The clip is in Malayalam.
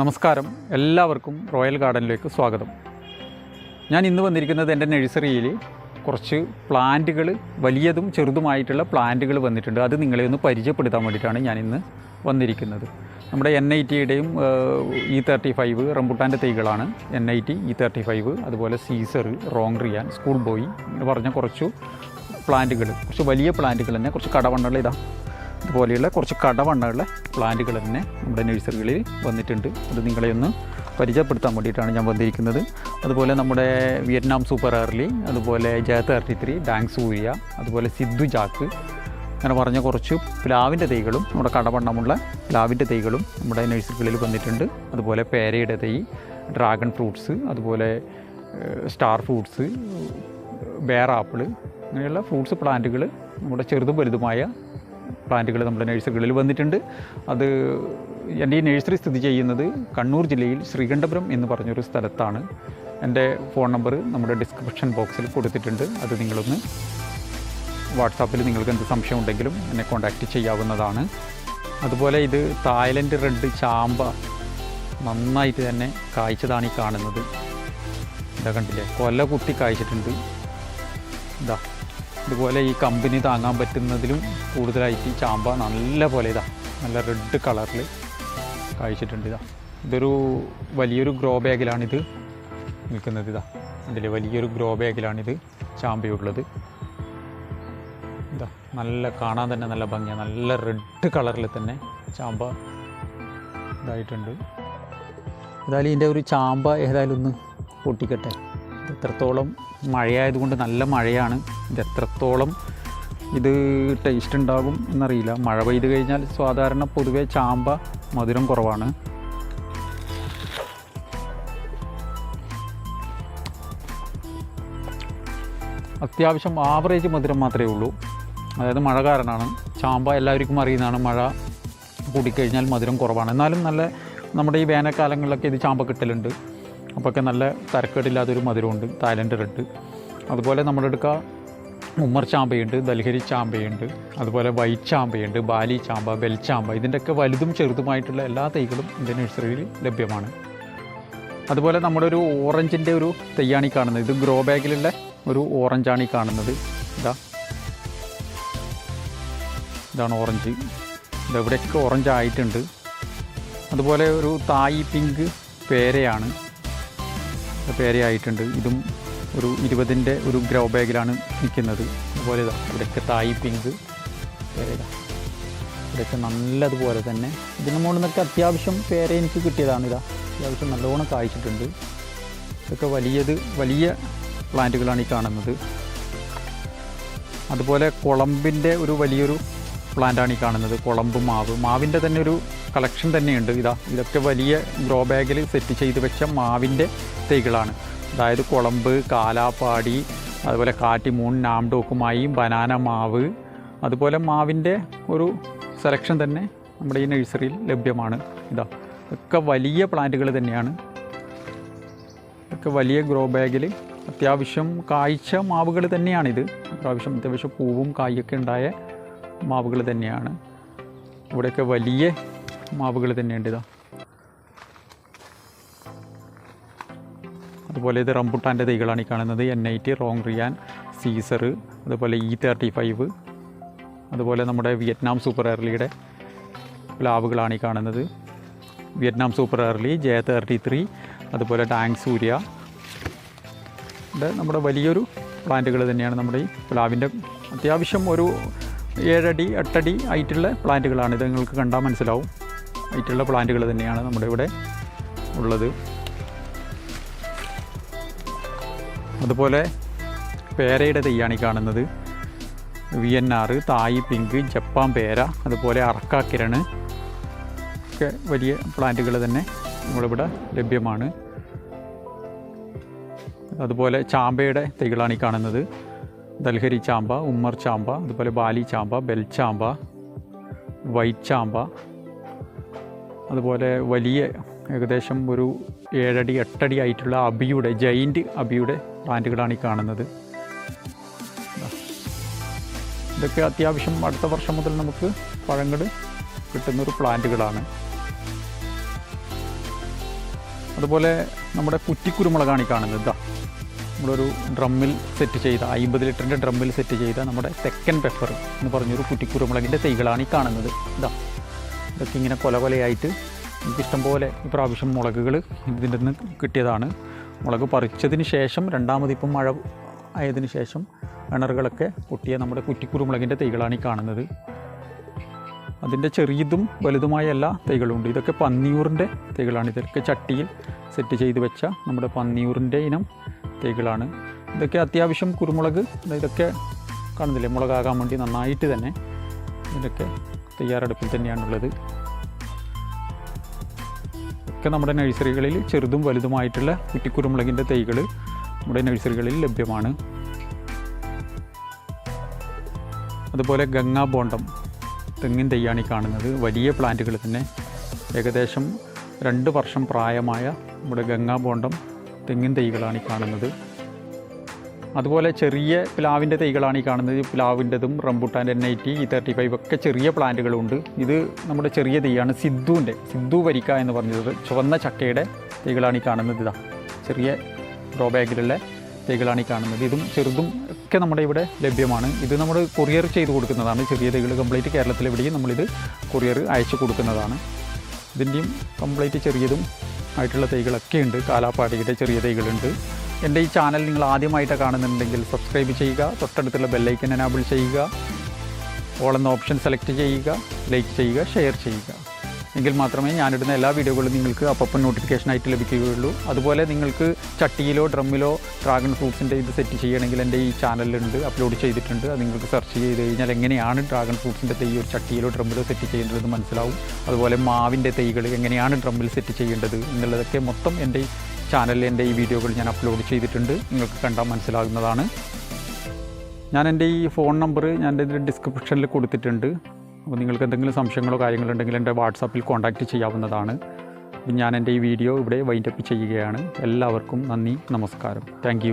നമസ്കാരം. എല്ലാവർക്കും റോയൽ ഗാർഡനിലേക്ക് സ്വാഗതം. ഞാൻ ഇന്ന് വന്നിരിക്കുന്നത് എന്റെ നഴ്സറിയിൽ കുറച്ച് പ്ലാന്റുകൾ വലിയതും ചെറുതുമായിട്ടുള്ള പ്ലാന്റുകൾ വന്നിട്ടുണ്ട്. അത് നിങ്ങളെ ഒന്ന് പരിചയപ്പെടുത്താൻ വേണ്ടിയിട്ടാണ് ഞാൻ ഇന്ന് വന്നിരിക്കുന്നത്. നമ്മുടെ എൻ ഐ ടിയുടെയും ഇ തേർട്ടി ഫൈവ് റംബുട്ടാന്റെ തൈകളാണ്. N I T E thirty five അതുപോലെ സീസർ റോങ് റിയാൻ സ്കൂൾ ബോയ് എന്ന് പറഞ്ഞ കുറച്ച് പ്ലാന്റുകൾ കുറച്ച് വലിയ പ്ലാന്റുകൾ തന്നെ കുറച്ച് കടവണ്ണുള്ള ഇതാ ഇതുപോലെയുള്ള കുറച്ച് കടവണ്ണകളെ പ്ലാന്റുകൾ തന്നെ നമ്മുടെ നഴ്സറികളിൽ വന്നിട്ടുണ്ട്. അത് നിങ്ങളെ ഒന്ന് പരിചയപ്പെടുത്താൻ വേണ്ടിയിട്ടാണ് ഞാൻ വന്നിരിക്കുന്നത്. അതുപോലെ നമ്മുടെ വിയറ്റ്നാം സൂപ്പർ ആർലി അതുപോലെ ജയത്ത് തേർട്ടി ത്രീ ഡാങ് സൂര്യ അതുപോലെ സിദ്ധു ജാക്ക് അങ്ങനെ പറഞ്ഞ കുറച്ച് പ്ലാവിന്റെ തൈകളും നമ്മുടെ കടവണ്ണമുള്ള പ്ലാവിന്റെ തൈകളും നമ്മുടെ നഴ്സറികളിൽ വന്നിട്ടുണ്ട്. അതുപോലെ പേരയുടെ തൈ ഡ്രാഗൺ ഫ്രൂട്ട്സ് അതുപോലെ സ്റ്റാർ ഫ്രൂട്ട്സ് ബേർ ആപ്പിൾ അങ്ങനെയുള്ള ഫ്രൂട്ട്സ് പ്ലാന്റുകൾ നമ്മുടെ ചെറുതും വലുതുമായ പ്ലാന്റുകൾ നമ്മുടെ നഴ്സറികളിൽ വന്നിട്ടുണ്ട്. അത് എന്റെ ഈ നഴ്സറി സ്ഥിതി ചെയ്യുന്നത് കണ്ണൂർ ജില്ലയിൽ ശ്രീകണ്ഠപുരം എന്ന് പറഞ്ഞൊരു സ്ഥലത്താണ്. എന്റെ ഫോൺ നമ്പർ നമ്മുടെ ഡിസ്ക്രിപ്ഷൻ ബോക്സിൽ കൊടുത്തിട്ടുണ്ട്. അത് നിങ്ങളൊന്ന് വാട്സാപ്പിൽ നിങ്ങൾക്ക് എന്ത് സംശയം ഉണ്ടെങ്കിലും എന്നെ കോൺടാക്റ്റ് ചെയ്യാവുന്നതാണ്. അതുപോലെ ഇത് തായ്ലൻഡ് റെഡ് ചാമ്പ നന്നായിട്ട് തന്നെ കായ്ച്ചതാണ് ഈ കാണുന്നത്. ഇതാ കണ്ടില്ലേ? കൊല കുത്തി കായ്ച്ചിട്ടുണ്ട്. ഇതാ. ഇതുപോലെ ഈ കമ്പനി താങ്ങാൻ പറ്റുന്നതിലും കൂടുതലായിട്ട് ഈ ചാമ്പ നല്ല പോലെ ഇതാ നല്ല റെഡ് കളറിൽ കായ്ച്ചിട്ടുണ്ട് ഇതാ. ഇതൊരു വലിയൊരു ഗ്രോ ബാഗിലാണിത് നിൽക്കുന്നത് ഇതാ. ഇതിൽ വലിയൊരു ഗ്രോ ബാഗിലാണിത് ചാമ്പയുള്ളത്. ഇതാ നല്ല കാണാൻ തന്നെ നല്ല ഭംഗിയാണ് നല്ല റെഡ് കളറിൽ തന്നെ ചാമ്പ ഇതായിട്ടുണ്ട്. ഏതായാലും ഇതിന്റെ ഒരു ചാമ്പ ഏതായാലും ഒന്ന് പൊട്ടിക്കട്ടെ. എത്രത്തോളം മഴയായതുകൊണ്ട് നല്ല മഴയാണ്. ഇത് എത്രത്തോളം ഇത് ടേസ്റ്റ് ഉണ്ടാകും എന്നറിയില്ല. മഴ പെയ്ത് കഴിഞ്ഞാൽ സാധാരണ പൊതുവേ ചാമ്പ മധുരം കുറവാണ്. അത്യാവശ്യം ആവറേജ് മധുരം മാത്രമേ ഉള്ളൂ. അതായത് മഴ കാരണമാണ്. ചാമ്പ എല്ലാവർക്കും അറിയുന്നതാണ് മഴ കൂടിക്കഴിഞ്ഞാൽ മധുരം കുറവാണ്. എന്നാലും നല്ല നമ്മുടെ ഈ വേനൽക്കാലങ്ങളിലൊക്കെ ഇത് ചാമ്പ കിട്ടലുണ്ട്. അപ്പോഴൊക്കെ നല്ല തരക്കേടില്ലാത്തൊരു മധുരമുണ്ട്. Thailand red. അതുപോലെ നമ്മളെടുക്കുക ഉമ്മർ ചാമ്പയുണ്ട് ദൽഹരി ചാമ്പയുണ്ട് അതുപോലെ വൈറ്റ് ചാമ്പയുണ്ട് ബാലി ചാമ്പ ബെൽ ചാമ്പ. ഇതിന്റെയൊക്കെ വലുതും ചെറുതുമായിട്ടുള്ള എല്ലാ തൈകളും എന്റെ നഴ്സറിയിൽ ലഭ്യമാണ്. അതുപോലെ നമ്മുടെ ഒരു ഓറഞ്ചിന്റെ ഒരു തൈയാണ് ഈ കാണുന്നത്. ഇത് ഗ്രോ ബാഗിലുള്ള ഒരു ഓറഞ്ചാണ് ഈ കാണുന്നത്. ഇതാ. ഇതാണ് ഓറഞ്ച്. ഇതെവിടെയൊക്കെ ഓറഞ്ച് ആയിട്ടുണ്ട്. അതുപോലെ ഒരു തായി പിങ്ക് പേരയാണ്. പേരയായിട്ടുണ്ട്. ഇതും ഒരു ഇരുപതിന്റെ ഒരു ഗ്രോ ബാഗിലാണ് നിൽക്കുന്നത്. അതുപോലെ ഇതാ ഇവിടെയൊക്കെ തായി പിങ്ക് ഇവിടെയൊക്കെ നല്ലതുപോലെ തന്നെ ഇതിന് മുകളിൽ നിന്നൊക്കെ അത്യാവശ്യം പേര എനിക്ക് കിട്ടിയതാണ് ഇതാ. അത്യാവശ്യം നല്ലോണം കായ്ച്ചിട്ടുണ്ട്. ഇതൊക്കെ വലിയത് വലിയ പ്ലാന്റുകളാണ് ഈ കാണുന്നത്. അതുപോലെ കുളമ്പിന്റെ ഒരു വലിയൊരു പ്ലാന്റാണ് ഈ കാണുന്നത്. കുളമ്പ് മാവ്. മാവിന്റെ തന്നെ ഒരു കളക്ഷൻ തന്നെയുണ്ട് ഇതാ. ഇതൊക്കെ വലിയ ഗ്രോ ബാഗിൽ സെറ്റ് ചെയ്ത് വെച്ച മാവിന്റെ തൈകളാണ്. അതായത് കുളമ്പ് കാലാപ്പാടി അതുപോലെ കാറ്റിമൂൺ നാംഡോക്കുമായി ബനാന മാവ് അതുപോലെ മാവിന്റെ ഒരു സെലക്ഷൻ തന്നെ നമ്മുടെ ഈ നഴ്സറിയിൽ ലഭ്യമാണ്. ഇതാ ഒക്കെ വലിയ പ്ലാന്റുകൾ തന്നെയാണ്. ഒക്കെ വലിയ ഗ്രോ ബാഗിൽ അത്യാവശ്യം കായ്ച്ച മാവുകൾ തന്നെയാണിത് അത്യാവശ്യം അത്യാവശ്യം പൂവും കായൊക്കെ ഉണ്ടായ മാവുകൾ തന്നെയാണ്. ഇവിടെയൊക്കെ വലിയ മാവുകൾ തന്നെയുണ്ട് ഇതാ. അതുപോലെ ഇത് റംബുട്ടാന്റെ തൈകളാണ് ഈ കാണുന്നത്. N I T wrong Riyan സീസർ അതുപോലെ ഇ തേർട്ടി ഫൈവ് അതുപോലെ നമ്മുടെ വിയറ്റ്നാം സൂപ്പർ എയർലിയുടെ പ്ലാവുകളാണ് ഈ കാണുന്നത്. Vietnam super early J thirty three അതുപോലെ ടാങ് സൂര്യ നമ്മുടെ വലിയൊരു പ്ലാന്റുകൾ തന്നെയാണ് നമ്മുടെ ഈ പ്ലാവിന്റെ അത്യാവശ്യം ഒരു ഏഴടി എട്ടടി ആയിട്ടുള്ള പ്ലാന്റുകളാണ്. ഇത് നിങ്ങൾക്ക് കണ്ടാൽ മനസ്സിലാവും. ആയിട്ടുള്ള പ്ലാന്റുകൾ തന്നെയാണ് നമ്മുടെ ഇവിടെ ഉള്ളത്. അതുപോലെ പേരയുടെ തെയ്യാണ് ഈ കാണുന്നത്. V N R Thai pink Japan പേര അതുപോലെ അറക്ക കിരണ് ഒക്കെ വലിയ പ്ലാന്റുകൾ തന്നെ നമ്മളിവിടെ ലഭ്യമാണ്. അതുപോലെ ചാമ്പയുടെ തൈകളാണ് ഈ കാണുന്നത്. ദൽഹരി ചാമ്പ ഉമ്മർ ചാമ്പ അതുപോലെ ബാലി ചാമ്പ ബെൽ ചാമ്പ വൈറ്റ് ചാമ്പ അതുപോലെ വലിയ ഏകദേശം ഒരു ഏഴടി എട്ടടി ആയിട്ടുള്ള അബിയുടെ ജൈന്റ് അബിയുടെ പ്ലാന്റുകളാണ് ഈ കാണുന്നത്. ഇതൊക്കെ അത്യാവശ്യം അടുത്ത വർഷം മുതൽ നമുക്ക് പഴങ്ങൾ കിട്ടുന്നൊരു പ്ലാന്റുകളാണ് അതുപോലെ നമ്മുടെ കുറ്റിക്കുരുമുളകാണ് ഈ കാണുന്നത് ഇതാ. നമ്മളൊരു ഡ്രമ്മിൽ സെറ്റ് ചെയ്ത അമ്പത് ലിറ്ററിന്റെ ഡ്രമ്മിൽ സെറ്റ് ചെയ്ത നമ്മുടെ തെക്കൻ പെപ്പർ എന്ന് പറഞ്ഞൊരു കുറ്റിക്കുരുമുളകിന്റെ തൈകളാണ് ഈ കാണുന്നത്. ഇതാ. ഇതൊക്കെ ഇങ്ങനെ കൊല കൊലയായിട്ട് എനിക്കിഷ്ടം പോലെ ഇപ്രാവശ്യം മുളകുകൾ ഇതിന്റെ നിന്ന് കിട്ടിയതാണ്. മുളക് പറിച്ചതിന് ശേഷം രണ്ടാമത് ഇപ്പം മഴ ആയതിന് ശേഷം കിണറുകളൊക്കെ പൊട്ടിയ നമ്മുടെ കുറ്റിക്കുരുമുളകിന്റെ തൈകളാണ് ഈ കാണുന്നത്. അതിന്റെ ചെറിയതും വലുതുമായ എല്ലാ തൈകളുണ്ട്. ഇതൊക്കെ പന്നിയൂറിന്റെ തൈകളാണ്. ഇതൊക്കെ ചട്ടിയിൽ സെറ്റ് ചെയ്ത് വെച്ച നമ്മുടെ പന്നിയൂറിന്റെ ഇനം തൈകളാണ്. ഇതൊക്കെ അത്യാവശ്യം കുരുമുളക് ഇതൊക്കെ കാണുന്നില്ലേ? മുളകാകാൻ വേണ്ടി നന്നായിട്ട് തന്നെ ഇതൊക്കെ തയ്യാറെടുപ്പിൽ തന്നെയാണുള്ളത്. ഒക്കെ നമ്മുടെ നഴ്സറികളിൽ ചെറുതും വലുതുമായിട്ടുള്ള കുറ്റിക്കുരുമുളകിന്റെ തൈകൾ നമ്മുടെ നഴ്സറികളിൽ ലഭ്യമാണ്. അതുപോലെ ഗംഗാ ബോണ്ടം തെങ്ങിൻ തൈയാണ് ഈ കാണുന്നത്. വലിയ പ്ലാന്റുകൾ തന്നെ. ഏകദേശം രണ്ട് വർഷം പ്രായമായ നമ്മുടെ ഗംഗാ ബോണ്ടം തെങ്ങിൻ തൈകളാണ് ഈ കാണുന്നത്. അതുപോലെ ചെറിയ പ്ലാവിന്റെ തൈകളാണ് ഈ കാണുന്നത്. പ്ലാവിന്റെതും റംബുട്ടാന്റെ N I T E thirty five ഒക്കെ ചെറിയ പ്ലാന്റുകളുണ്ട്. ഇത് നമ്മുടെ ചെറിയ തൈയാണ് സിദ്ധുവിന്റെ സിദ്ധു വരിക്ക എന്ന് പറഞ്ഞത് ചുവന്ന ചക്കയുടെ തൈകളാണ് ഈ കാണുന്നത് ഇതാ. ചെറിയ ഗ്രോ ബാഗിലുള്ള തൈകളാണ് ഈ കാണുന്നത്. ഇതും ചെറുതും ഒക്കെ നമ്മുടെ ഇവിടെ ലഭ്യമാണ്. ഇത് നമ്മൾ കൊറിയർ ചെയ്ത് കൊടുക്കുന്നതാണ്. ചെറിയ തൈകൾ കംപ്ലീറ്റ് കേരളത്തിലെവിടെയും നമ്മളിത് കൊറിയർ അയച്ചു കൊടുക്കുന്നതാണ്. ഇതിന്റെയും കംപ്ലീറ്റ് ചെറിയതും ആയിട്ടുള്ള തൈകളൊക്കെ ഉണ്ട്. കാലാപ്പാടിയുടെ ചെറിയ തൈകളുണ്ട്. എന്റെ ഈ ചാനൽ നിങ്ങൾ ആദ്യമായിട്ട് കാണുന്നുണ്ടെങ്കിൽ സബ്സ്ക്രൈബ് ചെയ്യുക തൊട്ടടുത്തുള്ള ബെല്ലൈക്കൻ എനാബിൾ ചെയ്യുക ഓൾ എന്ന ഓപ്ഷൻ സെലക്ട് ചെയ്യുക ലൈക്ക് ചെയ്യുക ഷെയർ ചെയ്യുക. എങ്കിൽ മാത്രമേ ഞാനിടുന്ന എല്ലാ വീഡിയോകളും നിങ്ങൾക്ക് അപ്പം നോട്ടിഫിക്കേഷനായിട്ട് ലഭിക്കുകയുള്ളൂ. അതുപോലെ നിങ്ങൾക്ക് ചട്ടിയിലോ ഡ്രമ്മിലോ ഡ്രാഗൺ ഫ്രൂട്ട്സിന്റെ ഇത് സെറ്റ് ചെയ്യണമെങ്കിൽ എന്റെ ഈ ചാനലിലുണ്ട് അപ്ലോഡ് ചെയ്തിട്ടുണ്ട്. അത് നിങ്ങൾക്ക് സെർച്ച് ചെയ്ത് കഴിഞ്ഞാൽ എങ്ങനെയാണ് ഡ്രാഗൺ ഫ്രൂട്ട്സിന്റെ തൈ ഒരു ചട്ടിയിലോ ഡ്രമ്മിലോ സെറ്റ് ചെയ്യേണ്ടതെന്ന് മനസ്സിലാവും. അതുപോലെ മാവിന്റെ തൈകൾ എങ്ങനെയാണ് ഡ്രമ്മിൽ സെറ്റ് ചെയ്യേണ്ടത് എന്നുള്ളതൊക്കെ മൊത്തം എന്റെ ചാനലിൽ എന്റെ ഈ വീഡിയോകൾ ഞാൻ അപ്ലോഡ് ചെയ്തിട്ടുണ്ട്. നിങ്ങൾക്ക് കണ്ടാൽ മനസ്സിലാകുന്നതാണ്. ഞാൻ എന്റെ ഈ ഫോൺ നമ്പർ ഞാൻ എന്റെ ഡിസ്ക്രിപ്ഷനിൽ കൊടുത്തിട്ടുണ്ട്. അപ്പോൾ നിങ്ങൾക്ക് എന്തെങ്കിലും സംശയങ്ങളോ കാര്യങ്ങളുണ്ടെങ്കിൽ എന്റെ വാട്സാപ്പിൽ കോൺടാക്റ്റ് ചെയ്യാവുന്നതാണ്. ഞാൻ എന്റെ ഈ വീഡിയോ ഇവിടെ വൈൻഡപ്പ് ചെയ്യുകയാണ്. എല്ലാവർക്കും നന്ദി നമസ്കാരം. താങ്ക്